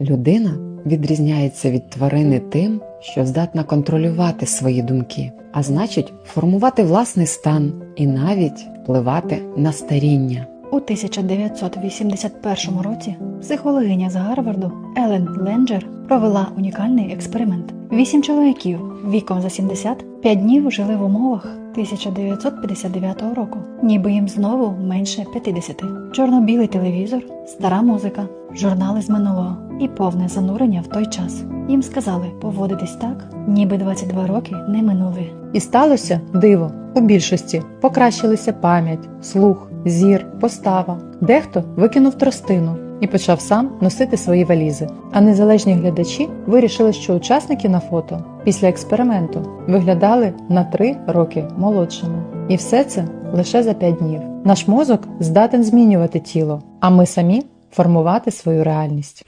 Людина відрізняється від тварини тим, що здатна контролювати свої думки, а значить, формувати власний стан і навіть впливати на старіння. У 1981 році психологиня з Гарварду Елен Ленджер провела унікальний експеримент. Вісім чоловіків віком за 70 5 днів жили в умовах 1959 року, ніби їм знову менше 50. Чорно-білий телевізор, стара музика, журнали з минулого і повне занурення в той час. Їм сказали поводитись так, ніби 22 роки не минули. І сталося диво. У більшості покращилися пам'ять, слух, зір, постава. Дехто викинув тростину і почав сам носити свої валізи. А незалежні глядачі вирішили, що учасники на фото після експерименту виглядали на три роки молодшими. І все це лише за п'ять днів. Наш мозок здатен змінювати тіло, а ми самі формувати свою реальність.